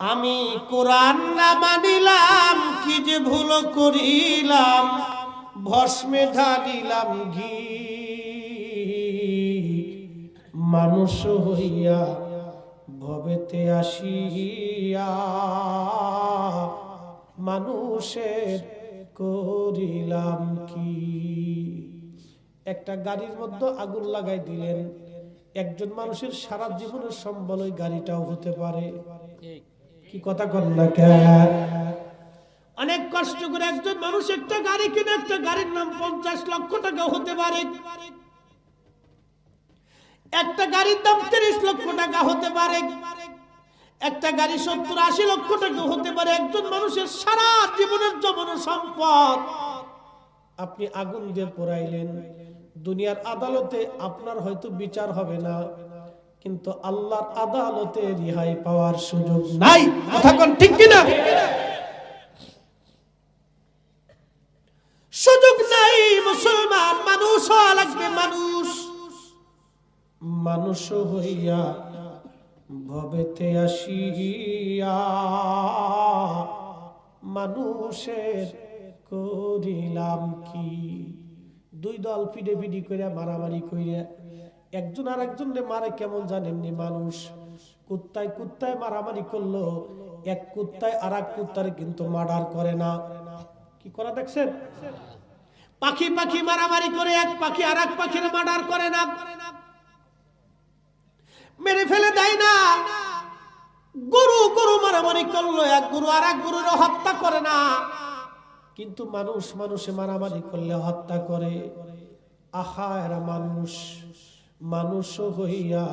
আমি কোরআন না মানিলাম, কি যে ভুল করিলাম ভস্মে ঢালিলাম ঘি। মানুষ হইয়া ভবেতে আসিয়া, মানুষের করিলাম কি? একটা গাড়ির মধ্যে আগুন লাগাই দিলেন, একজন মানুষের সারা জীবনের সম্বল ওই গাড়িটাও হতে পারে। কি কথা অনেক কষ্ট করে একজন মানুষ একটা গাড়ি কিনে, একটা গাড়ির নাম পঞ্চাশ লক্ষ টাকা হতে পারে। একটা গাড়ির দাম তিরিশ লক্ষ টাকা হতে পারে। একটা গাড়ি সত্তর আশি লক্ষ টাকা হতে পারে। একজন মানুষের সারা জীবনের জমানো সম্পদ। আপনি আগুন দিয়ে পোড়াইলেন। দুনিয়ার আদালতে আপনার হয়তো বিচার হবে না। কিন্তু আল্লাহর আদালতে রিহাই পাওয়ার সুযোগ নাই। কথা ঠিক কিনা? সুযোগ নাই, মুসলমান, মানুষ লাগবে, মানুষ। মানুষ হইয়া ভবেতে আসিয়া মানুষের করিলাম কি? দুই দল পিডে পিডি করে মারামারি কইরা একজন আর একজন মারে কেমন জানেননি মানুষ? কুত্তায় কুত্তায় মারামারি করল, এক কুত্তায় আর এক কুত্তারে কিন্তু মার্ডার করে না। কি করা দেখছেন? পাখি পাখি মারামারি করে, এক পাখি আর এক পাখির মার্ডার করে না। মেরে ফেলে দেয় না। গরু গরু মারামারি করল, এক গরু আর এক গরুর হত্যা করে না। কিন্তু মানুষ মানুষে মারামারি করলে হত্যা করে। আহা, এরা মানুষ। মানুষ হইয়া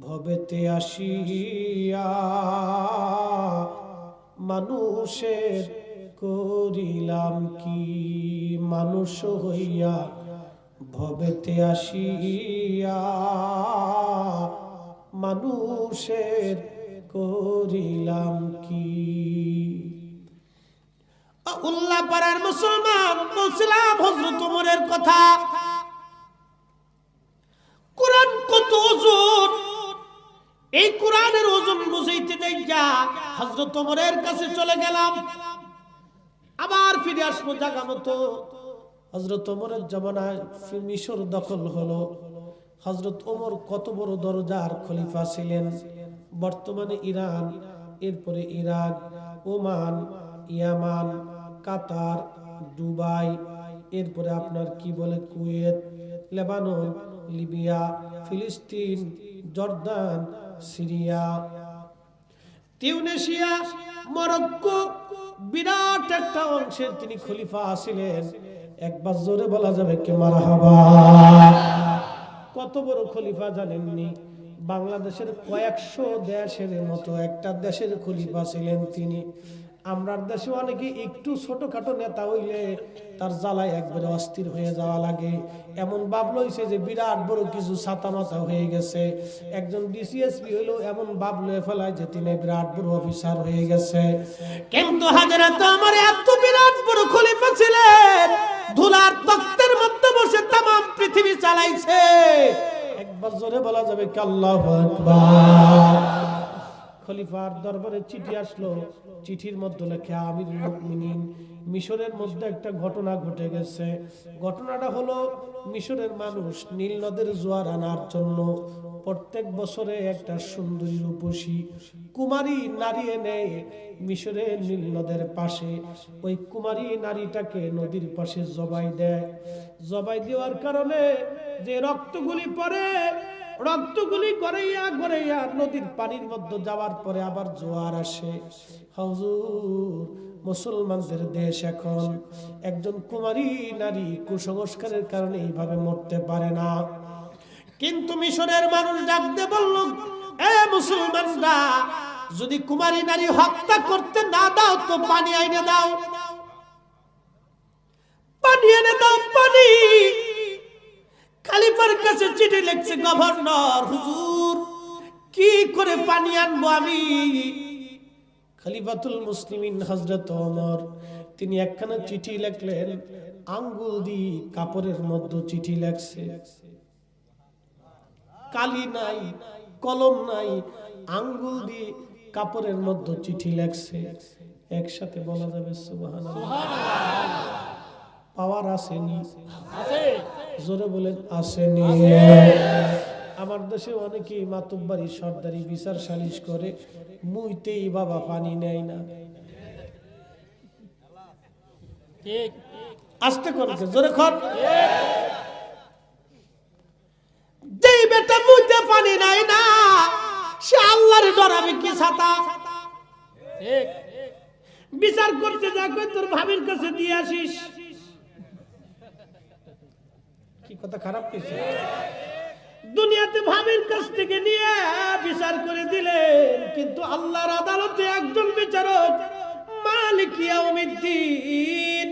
ভবেতে আসিয়া, মানুষের করিলাম কি? মানুষ হইয়া ভবেতে আসিয়া, মানুষের করিলাম কি? উল্লাহ পাড়ার মুসলমান বলছিলাম হজরত উমরের কথা কোরআন কত ওজন? এই কোরআনের ওজন বুঝাইতে দেই যা হজরত উমরের কাছে চলে গেলাম। আবার ফিরে আসব জাগা মতো। হজরত ওমরের জমানায় মিশর দখল হলো। হজরত ওমর কত বড় দরজার খলিফা ছিলেন। বর্তমানে ইরান, এরপরে ইরাক, ওমান, ইয়ামান, কাতার, দুবাই, এরপরে আপনার কি বলে কুয়েত, লেবানন লিবিয়া, ফিলিস্তিন, জর্দান, সিরিয়া। টিউনেশিয়া মরক্কো বিরাট একটা অংশের তিনি খলিফা আছিলেন। একবার জোরে বলা যাবে কে মারহাবা। কত বড় খলিফা জানেননি? বাংলাদেশের কয়েকশো দেশের মতো একটা দেশের খলিফা ছিলেন তিনি। আমরার দেশে অনেকে একটু ছোটখাটো নেতা হইলে তার জ্বালায় একবারে অস্থির হয়ে যাওয়া লাগে। এমন ভাব লইছে যে বিরাট বড় কিছু ছাতা মাথা হয়ে গেছে। একজন ডিসিএসপি হইলেও এমন ভাব লয়ে ফেলায় যে তিনি বিরাট বড় অফিসার হয়ে গেছে। কিন্তু হাজারা তো আমার এত বিরাট বড় খলিফা ছিলেন, ধুলার তক্তের মধ্যে বসে তাম পৃথিবী চালাইছে। একবার জোরে বলা যাবে কি আল্লাহু আকবার। খলিফার দরবারে চিঠি আসলো। চিঠির মধ্যে লেখা, আমির মিশরের মধ্যে একটা ঘটনা ঘটে গেছে। ঘটনাটা হলো, মিশরের মানুষ নীল নদের জোয়ার আনার জন্য প্রত্যেক বছরে একটা সুন্দরী রূপসী কুমারী নারী এনে মিশরের নীল নদের পাশে। ওই কুমারী নারীটাকে নদীর পাশে জবাই দেয়। জবাই দেওয়ার কারণে যে রক্তগুলি পড়ে রক্তগুলি গড়াইয়া গড়াইয়া নদীর পানির মধ্যে যাওয়ার পরে আবার জোয়ার আসে। হজুর, মুসলমানদের দেশ এখন একজন কুমারী নারী কুসংস্কারের কারণে এইভাবে মরতে পারে না। কিন্তু মিশরের মানুষ ডাকতে বলল, এ মুসলমানরা, যদি কুমারী নারী হত্যা করতে না দাও তো পানি আইনে দাও। পানি এনে দাও, পানি! খালিফার কাছে চিঠি লিখছে, গভর্নর, হুজুর, কি করে পানি আনব আমি? খলিফাতুল মুসলিমিন হজরত ওমর, তিনি একখানা চিঠি লিখলেন, আঙ্গুল দি কাপড়ের মধ্যে চিঠি লেখছে। কালি নাই, কলম নাই, আঙ্গুল দিয়ে কাপড়ের মধ্যে চিঠি লেখছে। একসাথে বলা যাবে, সুবহানাল্লাহ। পাওয়ার আসেনি। জোরে বলেন, আসেনি। আমার দেশে অনেকেই মাতুব্বারি, সর্দারি, বিচার সালিশ করে, মুইতেই বাবা পানি নেয় না। আসতে করছে জোরে খর যেই বেটা মুইতে পানি নাই না, সে আল্লাহর ডরাবে কি ছাতা? বিচার করতে যা তোর ভাবির কাছে দিয়ে আসিস। কি কথা, খারাপ কিছু? দুনিয়াতে ভাবির কাছ থেকে নিয়ে বিচার করে দিলেন, কিন্তু আল্লাহর আদালতে একজন বিচারক, মালিক ইয়াউমিদ্দিন।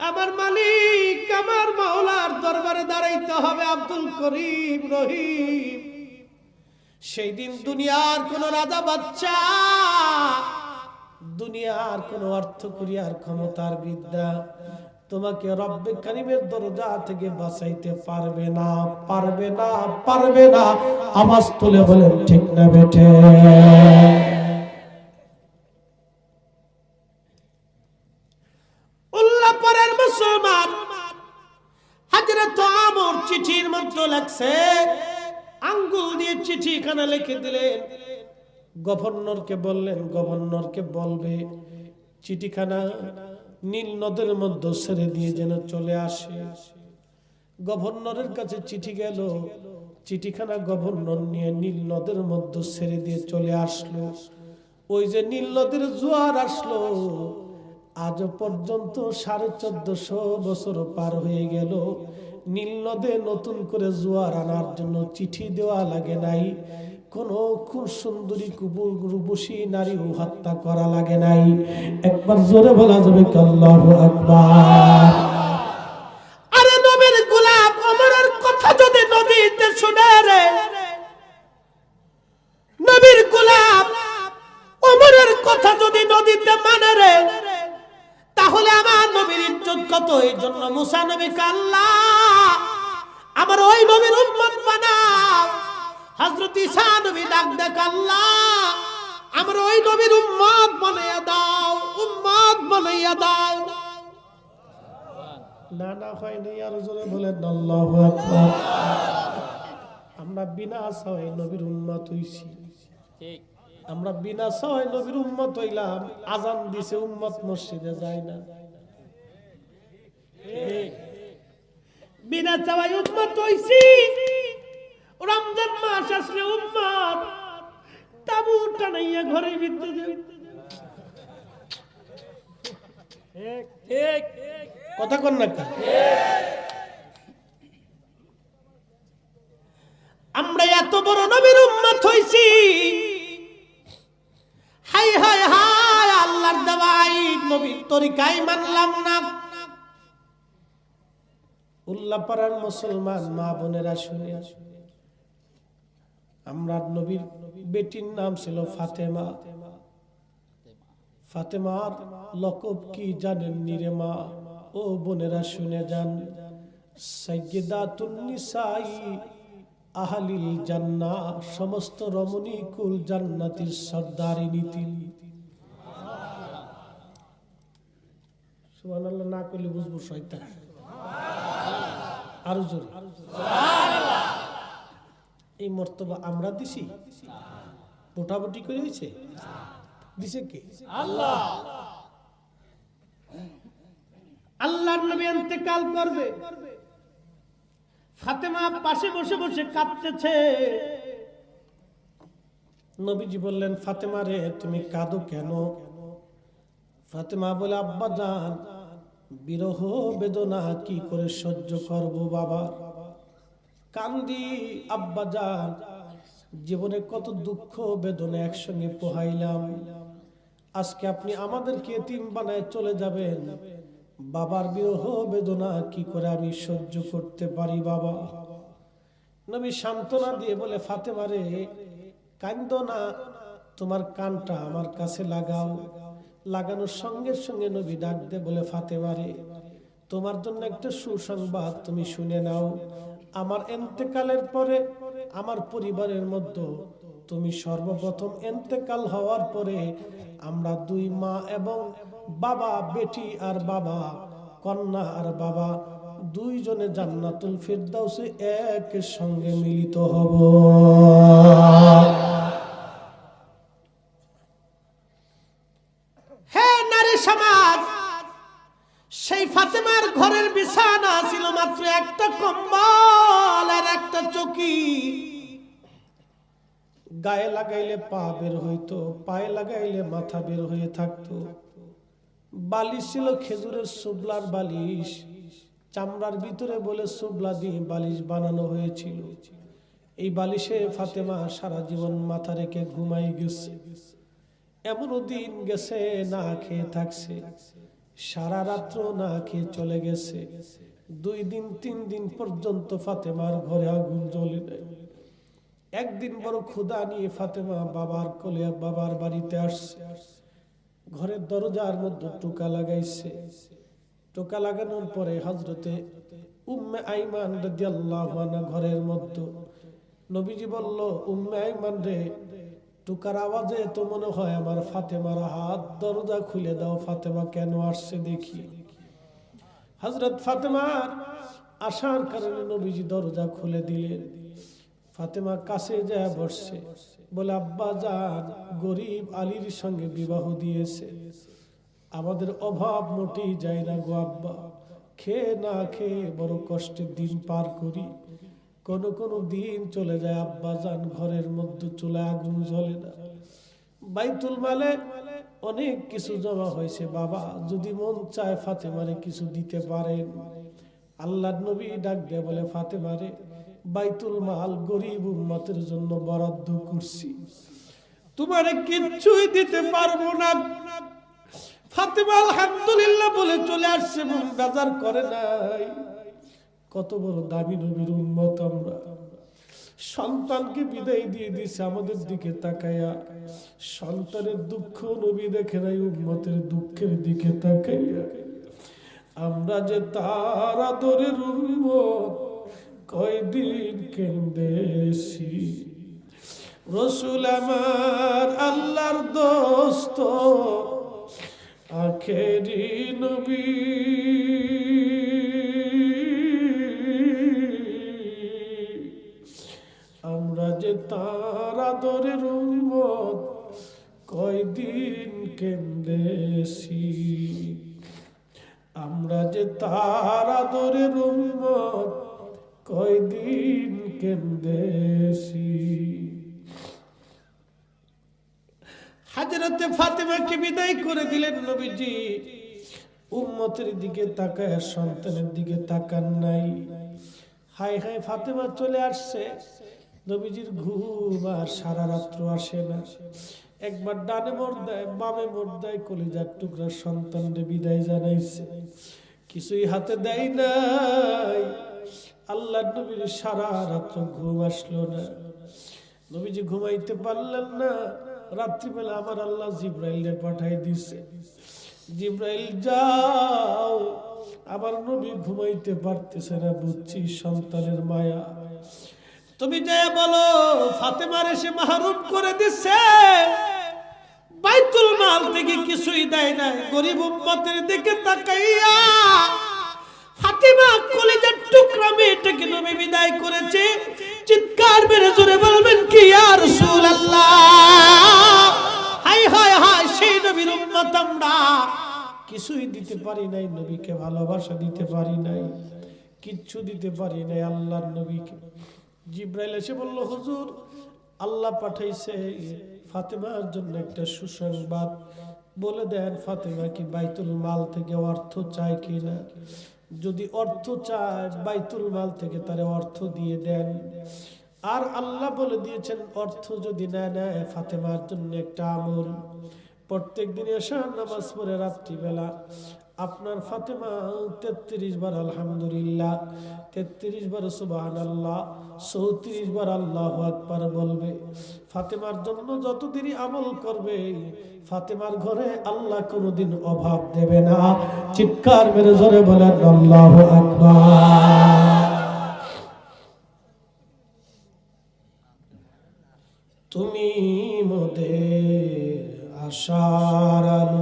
আমার মালিক, আমার মাওলার দরবারে দাঁড়াইতে হবে আব্দুল করিম রহিম। সেই দিন দুনিয়ার কোন রাজা বাচ্চা দুনিয়ার কোন অর্থ করিয়ার ক্ষমতার বিদ্যা তোমাকে রব্বে কারিমের দরজা থেকে বাঁচাইতে পারবে না পারবে না পারবে না। আওয়াজ তুলে বলেন, ঠিক না বেঠে? উল্লাপাড়ার মুসলমান আমর চিঠির মন্ত্র লাগছে গভর্নরকে বললেন, গভর্নরকে বলবে, চিঠিখানা নীল নদের মধ্যে ছেড়ে দিয়ে যেন চলে আসে। গভর্নরের কাছে চিঠি গেল। চিঠিখানা গভর্নর নিয়ে নীল নদের মধ্যে ছেড়ে দিয়ে চলে আসলো। ওই যে নীল নদীর জোয়ার আসলো। আজ পর্যন্ত সাড়ে চোদ্দশো বছর পার হয়ে গেল। নীল নদে নতুন করে জোয়ার আনার জন্য চিঠি দেওয়া লাগে নাই। কোন খুব সুন্দরী রূপসী নারী হত্যা করা লাগে নাই। একবার জোরে বলা যাবে কি আল্লাহু আকবার। ওই নবীর উম্মত বানাইয়া দাও উম্মত বানাইয়া দাও। না না হয়নি আর জোরে বলেন আল্লাহু আকবার। আমরা বিনা আশায় নবীর উম্মত হইছি। ঠিক। আমরা বিনা সহায় নবীর উম্মত হইলাম আজান দিছে উম্মত মসজিদে যায় না। বিনা চাওয়াই উম্মত হইছি। রমজান মাস আসলে উম্মত তাবু টানাইয়া ঘরের ভিতরে কথা কন না আমরা এত বড় নবীর উম্মত হইছি। হাই হাই হাই আল্লাহর দেওয়াই নবীর তরিকাই মানলাম না। উল্লাপাড়ার মুসলমান মা বোনেরা শুনে আমরা নবীর বেটির নাম ছিল ফাতেমা। ফাতেমার লকব কি জানেন নিরে মা? ও বোনেরা শুনে যান, সাইয়্যিদাতুন নিসাই আহলিল জান্নাহ সমস্ত রমণী কুল জান্নাতির সর্দারিনী তিনি সুবহানাল্লাহ, না কইলে বুঝব শয়তান। আরও জোরে। এই মর্তবা আমরা দিছি? মোটামুটি করে হয়েছে? দিছে কে? আল্লাহ। আল্লাহর নবী ইন্তেকাল করবে। ফাতেমা পাশে বসে বসে কাঁদতেছে। নবীজি বললেন ফাতেমা রে তুমি কাঁদো কেন? ফাতেমা বলে আব্বা জান বিরহ বেদনা কি করে সহ্য করব বাবা? কান্দি আব্বা জান, জীবনে কত দুঃখ বেদনা একসঙ্গে পোহাইলাম। আজকে আপনি আমাদেরকে এতিম বানায় চলে যাবেন। বাবার বিরহ বেদনা কি করে আমি সহ্য করতে পারি বাবা? নবী সান্ত্বনা দিয়ে বলে, ফাতেমা রে, কান্দ না, তোমার কানটা আমার কাছে লাগাও। লাগানোর সঙ্গে সঙ্গে নবী ডাক দে বলে, ফাতেমা রে, তোমার জন্য একটা সুসংবাদ তুমি শুনে নাও। আমার এন্তেকালের পরে আমার পরিবারের মধ্যে তুমি সর্বপ্রথম এন্তেকাল হওয়ার পরে আমরা দুই মা এবং বাবা, বেটি আর বাবা, কন্যা আর বাবা দুইজনে জান্নাতুল ফিরদাউসে এক সঙ্গে মিলিত হব হে নারী সমাজ সেই ফাতেমার ঘরের বিছানা ছিল মাত্র একটা কম্বল আর একটা চকি। গায়ে লাগাইলে পা বের হইতো, পায়ে লাগাইলে মাথা বের হয়ে থাকতো। বালিশ ছিল খেজুরের সুবলার বালিশ। চামড়ার ভিতরে বলে সুবলা দিয়ে বালিশ বানানো হয়েছিল। এই বালিশে ফাতেমা সারা জীবন মাথা রেখে ঘুমাই গেছে। এমনও দিন গেছে, না খেয়ে থাকছে। সারা রাত্র না খেয়ে চলে গেছে। দুই দিন, তিন দিন পর্যন্ত ফাতেমার ঘরে আগুন জ্বলে নেয় একদিন বড় ক্ষুদা নিয়ে ফাতেমা বাবার কোলে বাবার বাড়িতে আসছে। ঘরের দরজার মধ্যে টোকা লাগাইছে। টোকা লাগানোর পরে হজরতে উম্মে আইমান রাদিয়াল্লাহু আনহা ঘরের মধ্যে নবীজি বলল, উম্মে আইমান রে টুকার আওয়াজে তো মনে হয় আমার ফাতেমার হাত দরজা খুলে দাও, ফাতেমা কেন আসছে দেখি। হজরত ফাতেমার আসার কারণে নবীজি দরজা খুলে দিলেন। ফাতেমা কাছে যায় বসছে, বলে, আব্বা যান গরিব আলীর সঙ্গে বিবাহ দিয়েছে। আমাদের অভাব মোটেই যায় না গো আব্বা। খেয়ে না খেয়ে বড় কষ্টের দিন পার করি। কোন কোনো দিন চলে যায়, আব্বা যান ঘরের মধ্যে চলে আগুন জ্বলে না। বাইতুল মালে অনেক কিছু জমা হয়েছে, বাবা। যদি মন চায় ফাতেমারে কিছু দিতে পারেন আল্লাহ নবী ডাক দেয় বলে, ফাতেমারে, বাইতুল মাল গরিব উম্মতের জন্য বরাদ্দ করছি। তোমারে কিচ্ছুই দিতে পারব না। ফাতেমা আলহামদুলিল্লাহ বলে চলে আসছে বাজার করে নাই। কত বড় দাবি নবীর উন্মত আমরা। সন্তানকে বিদায় দিয়ে দিছে আমাদের দিকে তাকাইয়া সন্তানের দুঃখ নবী দেখে নাই উন্মতের দুঃখের দিকে তাকাইয়া। আমরা যে তার আদরের উন্মত কয়দিন কেন্দেছি রসুল আমার আল্লাহর দোস্ত, আখেরি নবী। তার আদরের উন্মত কয়দিন কেন্দেছি আমরা যে তার আদরের উন্মত কয়দিন কেন্দেছি হাজরতে ফাতেমাকে বিদায় করে দিলেন নবীজি। উম্মতের দিকে তাকায়, সন্তানের দিকে তাকান নাই। হাই হাই ফাতেমা চলে আসছে। নবীজির ঘুম আর সারা রাত্র আসে না। একবার ডানে মোড় দেয়, বামে মোড় দেয়, কলিজার টুকরা সন্তানরে বিদায় জানাইছে। কিছুই হাতে দেয় নাই। আল্লাহ নবীর সারা রাত্র ঘুম আসলো না। নবীজি ঘুমাইতে পারলেন না। রাত্রিবেলা আমার আল্লাহ জিব্রাইলে পাঠাই দিছে। জিব্রাইল, যাও। আমার নবী ঘুমাইতে পারতেছে না বুঝছি, সন্তানের মায়া। তুমি যে বলো ফাতেমার এসে মাহরুম করে দিচ্ছে। বাইতুল মাল থেকে কিছুই দেয় না গরিব উম্মতের দিকে তাকাইয়া ফাতিমা কলেজের টুকরা মেয়েটাকে নবী বিদায় করেছে। চিৎকার মেরে জোরে বলবেন কি আর হাই হাই হাই সেই নবীর উম্মত আমরা। কিছুই দিতে পারি নাই, নবীকে ভালোবাসা দিতে পারি নাই, কিচ্ছু দিতে পারি নাই, আল্লাহর নবীকে। জিব্রাইল এসে বলল, হুজুর, আল্লাহ পাঠাইছে ফাতেমার জন্য একটা সুসংবাদ। বলে দেন, ফাতেমা কি বাইতুল মাল থেকে অর্থ চায় কি না? যদি অর্থ চায়, বাইতুল মাল থেকে তারে অর্থ দিয়ে দেন। আর আল্লাহ বলে দিয়েছেন, অর্থ যদি না নেয়, ফাতেমার জন্য একটা আমল। প্রত্যেক দিন এশার নামাজ পড়ে রাত্রিবেলা। আপনার ফাতেমা তেত্রিশ বার আলহামদুলিল্লাহ, তেত্রিশ বার সুবাহান আল্লাহ চৌত্রিশ বার আল্লাহ আকবার বলবে। ফাতেমার জন্য যতদিনই আমল করবে, ফাতেমার ঘরে আল্লাহ কোনোদিন অভাব দেবে না। চিৎকার মেরে জোরে বলেন, আল্লাহ আকবার। তুমি মোদের আশার আলো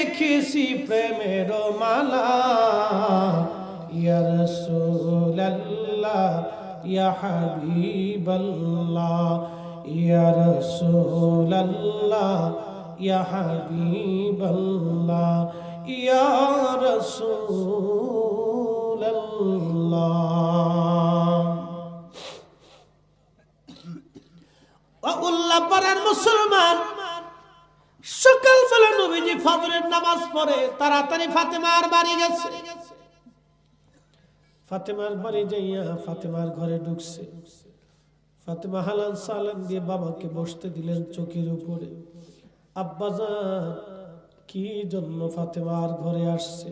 রেখেছি প্রেমের মালা। ইয়া রাসূলুল্লাহ, ইয়া হাবিবাল্লাহ, ইয়া রাসূলুল্লাহ, ইয়া হাবিবাল্লাহ, ইয়া রাসূলুল্লাহ। উল্লাহ পাড়ার মুসলমান সকাল বেলা নবীজি ফজরের নামাজ পড়ে, তাড়াতাড়ি ফাতেমার বাড়ি গেছে। ফাতেমার বাড়ি যাইয়া ফাতেমার ঘরে ঢুকছে। ফাতেমা হালান সালান দিয়ে বাবাকে বসতে দিলেন চোখের উপরে। আব্বাজান কি জন্য ফাতেমার ঘরে আসছে?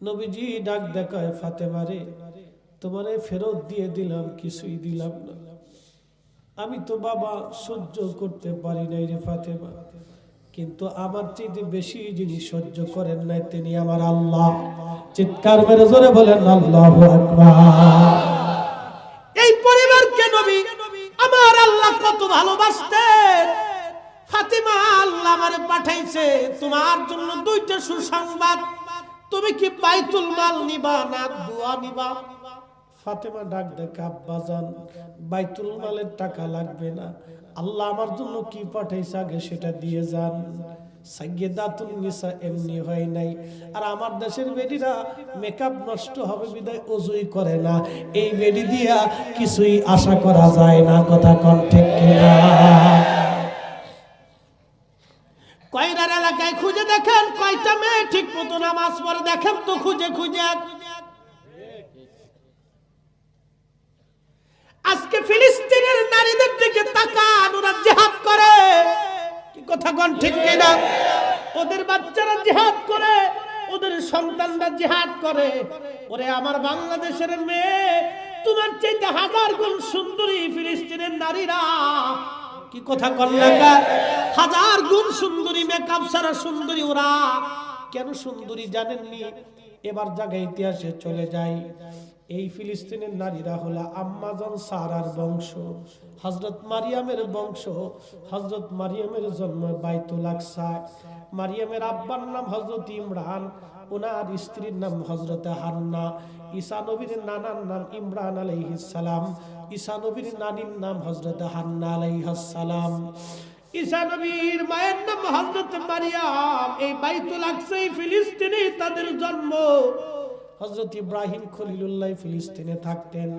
নবীজি ডাক দেখায় ফাতেমারে তোমারে ফেরত দিয়ে দিলাম, কিছুই দিলাম না। আমি তো বাবা সহ্য করতে পারি নাই রে ফাতেমা। কিন্তু আমার চেয়ে বেশি যিনি সহ্য করেন নাই তিনি আমার আল্লাহ। চিৎকার মেরে জোরে বলেন, আল্লাহ এই পরিবারকে নবী আমার আল্লাহ কত ভালোবাসতেন। ফাতিমা আল্লাহ আমারে পাঠাইছে, তোমার জন্য দুইটা সুসংবাদ। তুমি কি বাইতুল মাল নিবা না, দোয়া নিবা? ফাতেমা ডাক দেখ, আব্বা যান বাইতুল মালের টাকা লাগবে না। আল্লাহ আমার জন্য কি পাঠাইছে আগে সেটা দিয়ে যান। এমনি হয় নাই। আর আমার দেশের মেকআপ নষ্ট হবে, বিদায় করে না। এই কিছুই আশা করা যায় না, কথা কন ঠিক এলাকায় খুঁজে দেখেন, কয়টা মেয়ে ঠিক মতো নামাজ পড়ে দেখেন তো খুঁজে খুঁজে। আজকে ফিলিস্তিনের নারীদের দিকে তাকান, ওরা জেহাদ করে। কি কথা কন ঠিক কিনা? ওদের বাচ্চারা জেহাদ করে, ওদের সন্তানরা জেহাদ করে। ওরে, আমার বাংলাদেশের মেয়ে, তোমার চাইতে হাজার গুণ সুন্দরী ফিলিস্তিনের নারীরা। কি কথা কন্যা হাজার গুণ সুন্দরী মেকআপ সারা সুন্দরী ওরা। কেন সুন্দরী জানেননি? এবার জায়গায় ইতিহাসে চলে যাই। এই ফিলিস্তিনের নারীরা হলো আম্মাজান সারার বংশ হজরত মারিয়ামের বংশ হজরত মারিয়ামের জন্ম বাইতুল মারিয়ামের আব্বার নাম হজরত ইমরান, ওনার স্ত্রীর নাম হজরত হান্না। ঈসা নবীর নানার নাম ইমরান আলাইহিস সালাম। ঈসা নবীর নানির নাম হজরত হান্না আলাইহিস সালাম। ঈসা নবীর মায়ের নাম হজরত মারিয়াম। এই বাইতুল আকসা এই ফিলিস্তিনে তাদের জন্ম। হজরত ইব্রাহিম খলিলুল্লাহ ফিলিস্তিনে থাকতেন।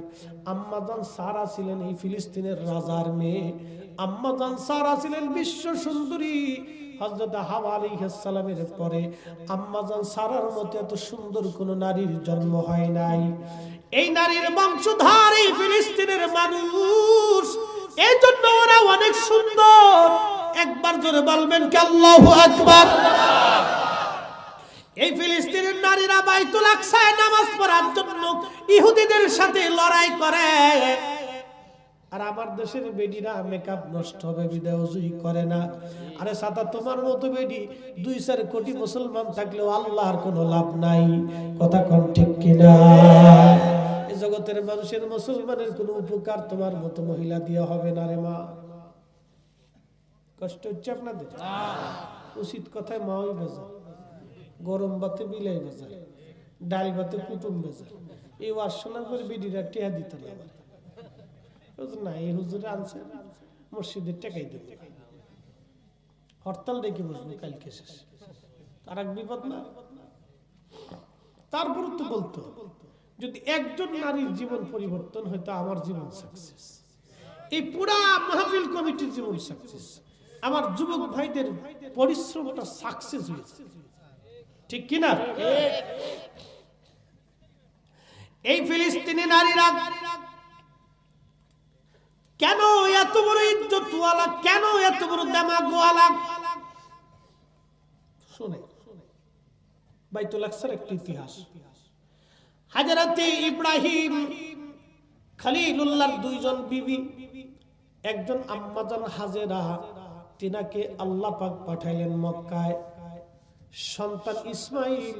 আম্মাজান সারা ছিলেন এই ফিলিস্তিনের রাজার মেয়ে। আম্মাজান সারা ছিলেন বিশ্ব সুন্দরী। হজরত হাওয়া আলাইহিসসালামের পরে আম্মাজান সারার মতো এত সুন্দর কোন নারীর জন্ম হয় নাই। এই নারীর বংশধর এই ফিলিস্তিনের মানুষ। এই জন্য ওরা অনেক সুন্দর। একবার জোরে বলবেন কে আল্লাহু আকবার। এই ফিলিস্তিনের নারীরা বাইতুল আকসায় নামাজ পড়ার জন্য ইহুদিদের সাথে লড়াই করে। আর আমার দেশের বেডিরা মেকআপ নষ্ট হবে বিদায় করে না। আরে সাদা তোমার মতো বেডি দুই চার কোটি মুসলমান থাকলেও আল্লাহর কোনো লাভ নাই। কথা কন ঠিক কিনা? এই জগতের মানুষের মুসলমানের কোনো উপকার তোমার মতো মহিলা দিয়ে হবে না রে মা। কষ্ট হচ্ছে আপনাদের? উচিত কথায় মাওই বেজা গরম ভাতে বিলাই বেজা ডাল ভাতে কুটুম বেজা এই ওয়াজ শোনার পরে বিডিরা টেহা দিত না এই হুজুরে আনছে মসজিদের টেকাই দেবে। হরতাল ডেকে বসবো কালকে শেষ। আর এক বিপদ না? তারপর তো বলতো, যদি একজন নারীর জীবন পরিবর্তন হয়তো আমার জীবন সাকসেস এই পুরা মাহফিল কমিটির জীবন সাকসেস আমার যুবক ভাইদের পরিশ্রমটা সাকসেস হয়েছে ঠিক কিনা? এই ফিলিস্তিনি নারীরা কেন এত বড় ইজ্জতওয়ালা? কেন এত বড় দামাগওয়ালা শুনে। বাইতুল আকসার একটি ইতিহাস। হাজারাতে ইব্রাহিম খালিলুল্লাহর দুইজন বিবি, একজন আম্মাজান হাজেরা, তিনাকে আল্লাহ পাক পাঠাইলেন মক্কায়। সন্তান ইসমাইল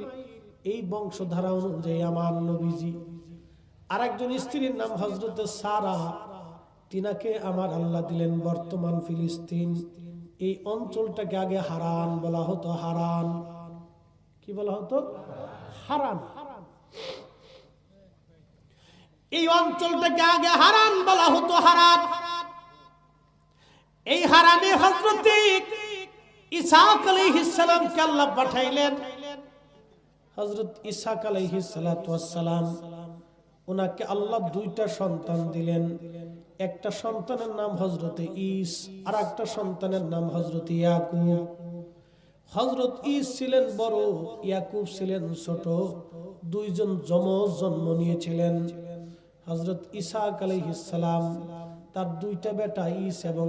এই বংশধারা অনুযায়ী আমার নবীজি। আর একজন স্ত্রীর নাম হজরত সারা। তিনাকে আমার আল্লাহ দিলেন বর্তমান ফিলিস্তিন। এই অঞ্চলটাকে আগে হারান বলা হতো, হারান। কি বলা হতো? হারান। এই অঞ্চলটাকে আগে হারান বলা হতো, হারান। এই হারানে হজরতে ইসাক আলাইহিস সালামকে আল্লাহ পাঠাইলেন? হজরত ইসাক আলাইহিস সালাম ওনাকে আল্লাহ দুইটা সন্তান দিলেন। একটা সন্তানের নাম হজরতে ইস, আর একটা সন্তানের নাম হজরত ইয়াকুব। হজরত ইস ছিলেন বড়, ইয়াকুব ছিলেন ছোট, দুইজন যমজ জন্ম নিয়েছিলেন। হজরত ইসাক আলাইহিসালাম তার দুইটা বেটা ইস এবং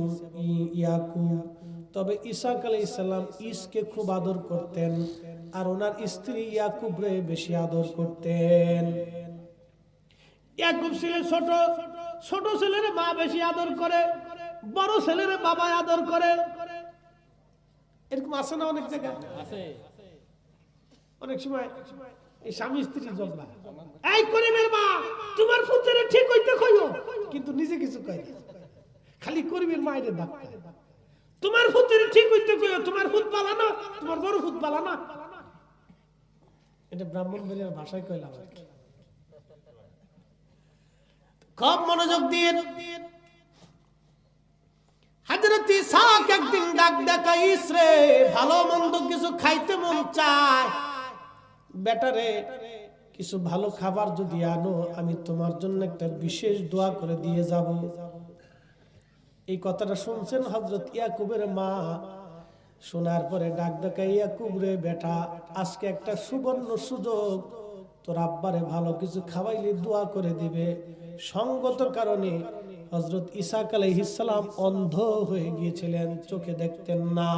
ইয়াকুব। তবে ইসাক আলাইহিসাল্লাম ইসকে খুব আদর করতেন আর ওনার স্ত্রী ইয়াকুবরে বেশি আদর করতেন। ইয়াকুব ছিলেন ছোট ছোট ছেলের মা বেশি আদর করে বড় ছেলের বাবা আদর করে। এরকম আছে না অনেক জায়গায়? আছে। অনেক সময় এই স্বামী স্ত্রী ঝগড়া। এই করিমের মা তোমার ফুতেরে ঠিক হইতে কইও কিন্তু নিজে কিছু কয় খালি করিমের মায়ের ডাক তোমার ফুতেরে ঠিক হইতে কইও, তোমার ফুত পালা না, তোমার বড় ফুত পালা না। এটা ব্রাহ্মণ বাড়ির ভাষায় কইলাম খুব মনোযোগ দিয়ে হাজরত একদিন ডাক দেখা ইসরে ভালো মন্দ কিছু খাইতে মন চায়। বেটারে, কিছু ভালো খাবার যদি আনো, আমি তোমার জন্য একটা বিশেষ দোয়া করে দিয়ে যাব। এই কথাটা শুনছেন হজরত ইয়াকুবের মা। শোনার পরে ডাক ডাকা ইয়াকুব রে বেটা, আজকে একটা সুবর্ণ সুযোগ। তোর আব্বারে ভালো কিছু খাওয়াইলে দোয়া করে দিবে। সঙ্গত কারণে হজরত ইসাক আলাইহিসালাম অন্ধ হয়ে গিয়েছিলেন, চোখে দেখতেন না।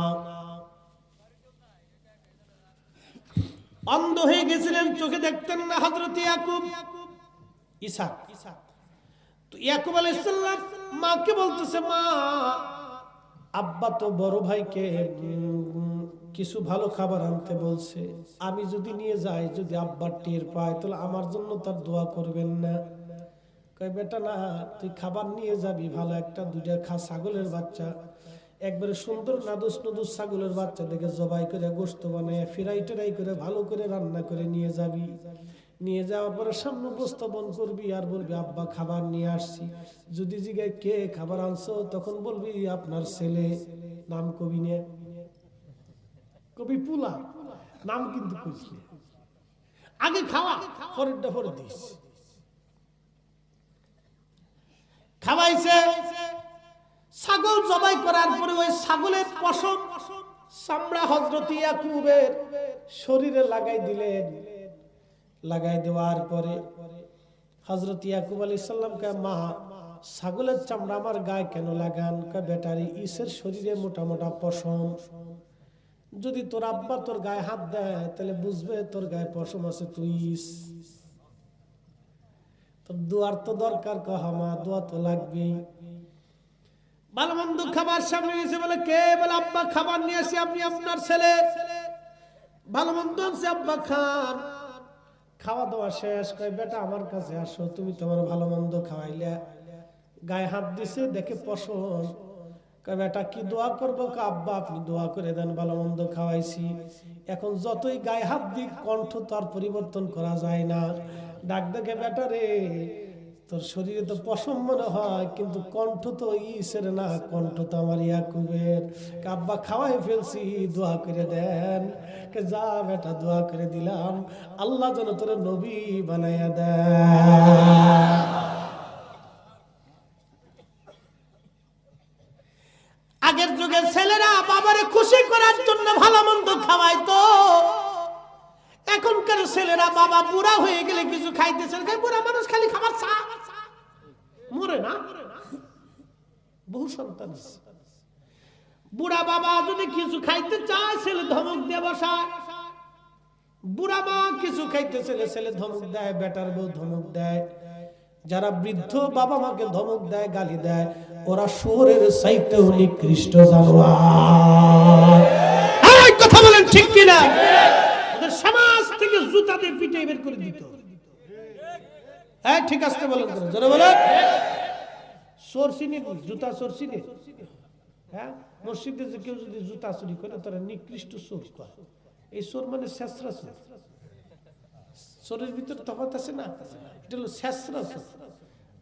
অন্ধ হয়ে গেছিলেন চোখে দেখতেন না হজরত ইয়াকুব। ইসাক ইসাক তো ইয়াকুব আলাইসাল্লাম মাকে বলতেছে, মা, আব্বা তো বড় ভাইকে কিছু ভালো খাবার আনতে বলছে। আমি যদি নিয়ে যাই, যদি আব্বার টের পায়, তাহলে আমার জন্য তার দোয়া করবেন না। কয়, বেটা, না, তুই খাবার নিয়ে যাবি, ভালো একটা দুইটা খা, ছাগলের বাচ্চা। একবারে সুন্দর নাদুস নদুস ছাগলের বাচ্চা দেখে জবাই করে গোস্ত বানায় ফিরাই টেরাই করে ভালো করে রান্না করে নিয়ে যাবি। নিয়ে যাওয়ার পরে সামনে উপস্থাপন করবি আর বলবি, আব্বা, খাবার নিয়ে আসছি। যদি জিগায়, কে খাবার আনছো? তখন বলবি, আপনার ছেলে। নাম কবি নিয়ে কবি পুলা। নাম কিন্তু কইছি আগে খাওয়া, পরেরটা পরে দিস। খাওয়াইছে। ছাগল জবাই করার পরে ওই ছাগলের পশম চামড়া হজরত ইয়াকুবের শরীরে লাগাই দিলেন। লাগাই দেওয়ার পরে হজরত ইয়াকুব আলী সাল্লামকে মা, ছাগলের চামড়া আমার গায়ে কেন লাগান? কয় বেটারি, ইসের শরীরে মোটা মোটা পশম। যদি তোর আব্বা তোর গায়ে হাত দেয়, তাহলে বুঝবে তোর গায়ে পশম আছে তুই ইস। তোর দোয়ার তো দরকার কহামা দোয়া তো লাগবেই। ভালো মন্দ খাবার সামনে এসে বলে, কে? বলে, আব্বা, খাবার নিয়ে আসি আপনি আপনার ছেলে। ভালো মন্দ আব্বা খান। খাওয়া দাওয়া শেষ কয়, বেটা, আমার কাছে আসো, তুমি তোমার ভালো মন্দ খাওয়াইলে। গায়ে হাত দিছে, দেখে পশন। কয়, বেটা, কি দোয়া করব? আব্বা, আপনি দোয়া করে দেন ভালো মন্দ খাওয়াইছি। এখন যতই গায়ে হাত দিক, কণ্ঠ তো আর পরিবর্তন করা যায় না। ডাক দেখে, বেটা রে তোর শরীরে তো পশম মনে হয়, কিন্তু কণ্ঠ তো ইসের না, কণ্ঠ তো আমার ইয়াকুবের। কা আব্বা খাওয়াই ফেলছি, দোয়া করে দেন। কে যা বেটা দোয়া করে দিলাম, আল্লাহ যেন তোর নবী বানাইয়া দেন। আগের যুগের ছেলেরা বাবারে খুশি করার জন্য ভালো মন্দ খাওয়াইতো। এখনকার ছেলেরা বাবা বুড়া হয়ে গেলে কিছু খাইতেছে। বুড়া মানুষ খালি খাবার চা। না? বহু সন্তান বুড়া বাবা যদি কিছু খাইতে চায়, ছেলে ধমক দিয়ে বসায়। বুড়া মা কিছু খাইতে ছেলে ছেলে ধমক দেয়, বেটার বউ ধমক দেয়। যারা বৃদ্ধ বাবা মাকে ধমক দেয়, গালি দেয়, ওরা শোরের চাইতেও নিকৃষ্ট জানোয়ার। এই কথা বলেন ঠিক কিনা? সমাজ থেকে জুতা দিয়ে বের করে দিত। হ্যাঁ ঠিক আসতে বলেন জোরে বলেন। চোর চিনি জুতা চোর চিনি হ্যাঁ? মসজিদে যে কেউ যদি জুতা চুরি করে, তারা নিকৃষ্ট চোর কয়। এই চোর মানে শেষরা চোর। চোরের ভিতরে তফাৎ আছে না? এটা হলো শেষরা চোর।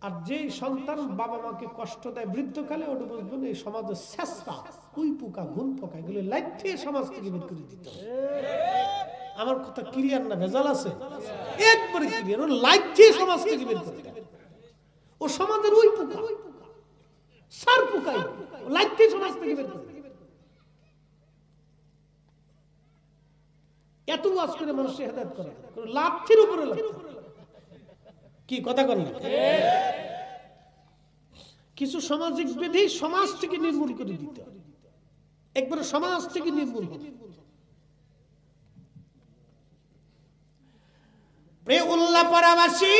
আর যে সন্তান বাবা মাকে কষ্ট দেয় বৃদ্ধকালে, ওটা বুঝবেন এই সমাজের শেষরা। কুই পোকা, ঘুম পোকা, এগুলো লাইটে সমাজ থেকে বের করে দিতে। আমার কথা ক্লিয়ার না, ভেজাল আছে? একবারে ক্লিয়ার ও লাইটে সমাজ থেকে বের করে দেয়। ও সমাজের ওই পোকা। সার পোকাই। সমাজ থেকে বের করে। এত ওয়াজ করে হেদায়ত করে। লাঠির উপরে কি কথা কর না? কিছু সামাজিক বিধি সমাজ থেকে নির্মূল করে দিতে একবারে সমাজ থেকে নির্মূল হবে। প্রিয় উল্লাহ পরাবাসী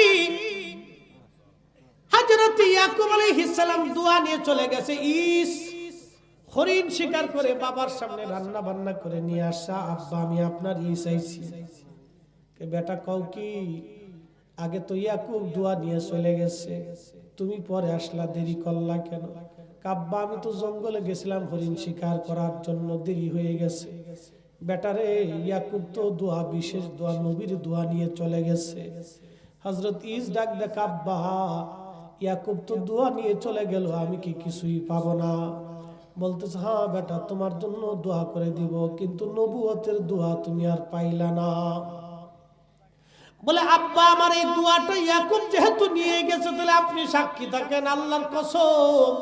ইয়াকুব আলাইহিস দোয়া নিয়ে চলে গেছে, ইস, হরিণ শিকার করে বাবার সামনে রান্না বান্না করে নিয়ে আসা, আব্বা, আমি আপনার বেটা কও কি, আগে তো ইয়াকুব দোয়া নিয়ে চলে গেছে, তুমি পরে আসলা, দেরি করলা কেন? কাব্বা আমি তো জঙ্গলে গেছিলাম হরিণ শিকার করার জন্য, দেরি হয়ে গেছে। বেটারে ইয়াকুব তো দোয়া, বিশেষ দোয়া, নবীর দোয়া নিয়ে চলে গেছে। হজরত ইস ডাক দে কাব্বা ইয়াকুব তো দোয়া নিয়ে চলে গেল, আমি কি কিছুই পাবো না? বলতেছে হ্যাঁ বেটা, তোমার জন্য দোয়া করে দিব, কিন্তু নবুয়তের দোয়া তুমি আর পাইলা না। বলে, আব্বা, আমার এই দোয়াটা ইয়াকুব যেহেতু নিয়ে গেছে, তাহলে আপনি সাক্ষী থাকেন আল্লাহর কসম।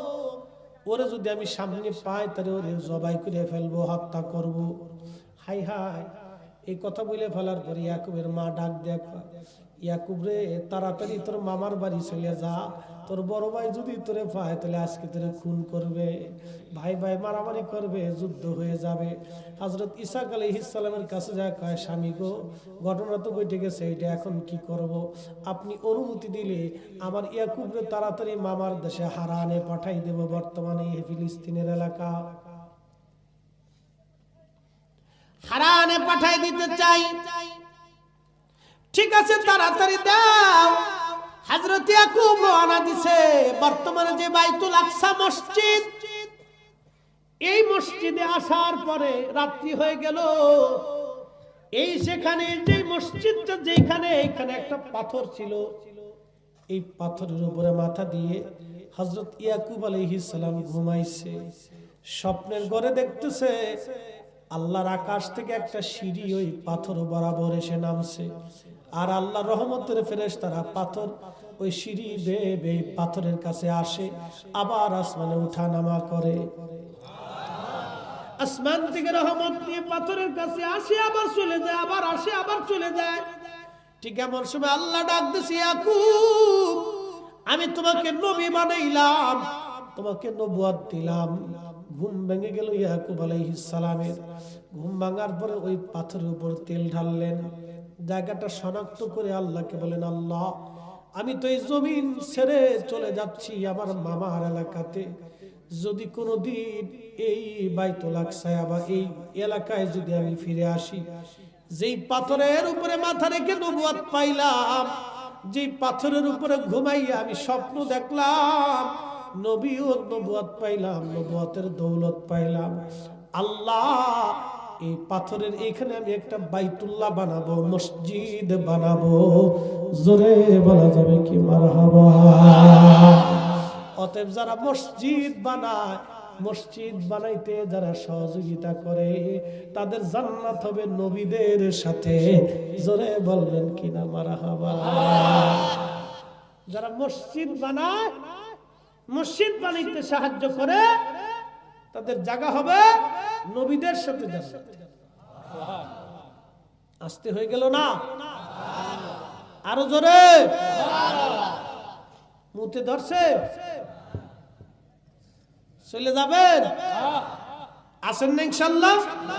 ওরে যদি আমি সামনে পাই, তাহলে ওরে জবাই করে ফেলব, হত্যা করব। হাই হাই, এই কথা বলে ফেলার পরে ইয়াকুবের মা ডাক দেখ ইয়াকুব রে, তাড়াতাড়ি তোর মামার বাড়ি চলে যা। তোর বড় ভাই যদি তোরে পায়, তাহলে আজকে তোরে খুন করবে। ভাই ভাই মারামারি করবে, যুদ্ধ হয়ে যাবে। হজরত ইসাক আলী ইসালামের কাছে যা কয়, স্বামী গো, ঘটনা তো বইটে গেছে, এটা এখন কি করব? আপনি অনুমতি দিলে আমার ইয়াকুবরে তাড়াতাড়ি মামার দেশে হারানে পাঠাই দেব বর্তমানে ফিলিস্তিনের এলাকা। হারানে পাঠাই দিতে চাই। ঠিক আছে, তাড়াতাড়ি দাও। হযরত ইয়াকুব রওনা দিছে। বর্তমানে যে বাইতুল আকসা মসজিদ, এই মসজিদে আসার পরে রাত্রি হয়ে গেল। এই সেখানে, যে মসজিদটা যেখানে, এখানে একটা পাথর ছিল। এই পাথরের উপরে মাথা দিয়ে হজরত ইয়াকুব আলাইহিস সালাম ঘুমাইছে। স্বপ্নের ঘরে দেখতেছে, আল্লাহর আকাশ থেকে একটা সিঁড়ি ওই পাথর বরাবর এসে নামছে। আর আল্লাহ রহমতের ফেরেশ তারা পাথর ওই সিঁড়ি বেয়ে বেয়ে পাথরের কাছে আসে, আবার আসমানে উঠা নামা করে। আসমান থেকে রহমত নিয়ে পাথরের কাছে আসে, আবার চলে যায়, আবার আসে, আবার চলে যায়। ঠিক এমন সময় আল্লাহ ডাক দিছে আমি তোমাকে নবী বানাইলাম, তোমাকে নবুয়াত দিলাম। ঘুম ভেঙে গেল ইয়াকুব আলাইহিস সালামের। ঘুম ভাঙার পরে ওই পাথরের উপর তেল ঢাললেন। জায়গাটা শনাক্ত করে আল্লাহকে বলেন, আল্লাহ, আমি তো এই জমিন ছেড়ে চলে যাচ্ছি আমার মামার এলাকাতে। যদি কোনোদিন এই বাইতুল আকসায় বা এই এলাকায় যদি আমি ফিরে আসি, যেই পাথরের উপরে মাথা রেখে নবুয়াত পাইলাম, যেই পাথরের উপরে ঘুমাইয়া আমি স্বপ্ন দেখলাম নবী ও নবুয়াত পাইলাম, নবুয়াতের দৌলত পাইলাম। আল্লাহ এই পাথরের এখানে আমি একটা বাইতুল্লাহ বানাবো, মসজিদ বানাবো। জোরে বলা যাবে কি অতএব যারা মসজিদ বানায়, মসজিদ বানাইতে যারা সহযোগিতা করে, তাদের জান্নাত হবে নবীদের সাথে। জোরে বলবেন কিনা মারহাবা? যারা মসজিদ বানায়, মসজিদ বানাইতে সাহায্য করে, তাদের জায়গা হবে নবীদের সাথে আসতে হয়ে গেল না? আরও জোরে। মুতে ধরছে। চলে যাবেন? আসেন না ইনশাল্লাহ?